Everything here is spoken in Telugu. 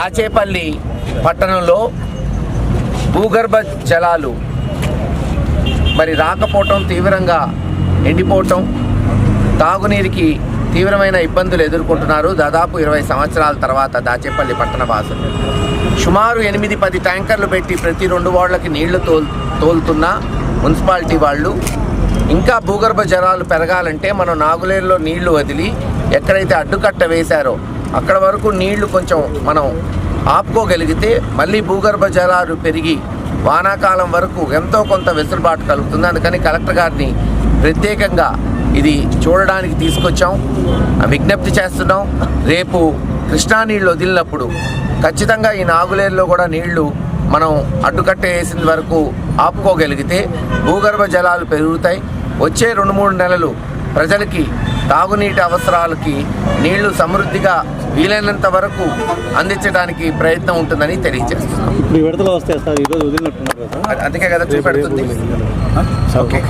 దాచేపల్లి పట్టణంలో భూగర్భ జలాలు మరి రాకపోవటం తీవ్రంగా ఎండిపోవటం తాగునీరుకి తీవ్రమైన ఇబ్బందులు ఎదుర్కొంటున్నారు దాదాపు ఇరవై సంవత్సరాల తర్వాత దాచేపల్లి పట్టణ వాసులు. సుమారు ఎనిమిది పది ట్యాంకర్లు పెట్టి ప్రతి రెండు వాళ్ళకి నీళ్ళు తోల్ తోలుతున్న మున్సిపాలిటీ వాళ్ళు. ఇంకా భూగర్భ జలాలు పెరగాలంటే మనం నాగులేరులో నీళ్ళు వదిలి ఎక్కడైతే అడ్డుకట్ట వేశారో అక్కడ వరకు నీళ్ళు కొంచెం మనం ఆపుకోగలిగితే మళ్ళీ భూగర్భ జలాలు పెరిగి వానాకాలం వరకు ఎంతో కొంత వెసులుబాటు కలుగుతుంది. అందుకని కలెక్టర్ గారిని ప్రత్యేకంగా ఇది చూడడానికి తీసుకొచ్చాం. విజ్ఞప్తి చేస్తున్నాం. రేపు కృష్ణా నీళ్ళు వదిలినప్పుడు ఖచ్చితంగా ఈ నాగులేరులో కూడా నీళ్ళు మనం అడ్డుకట్ట వేసిన వరకు ఆపుకోగలిగితే భూగర్భ జలాలు పెరుగుతాయి. వచ్చే రెండు మూడు నెలలు ప్రజలకి తాగునీటి అవసరాలకి నీళ్ళు సమృద్ధిగా వీలైనంత వరకు అందించడానికి ప్రయత్నం ఉంటుందని తెలియజేస్తున్నాం. అందుకే కదా చూపెడుతుంది. ఓకే.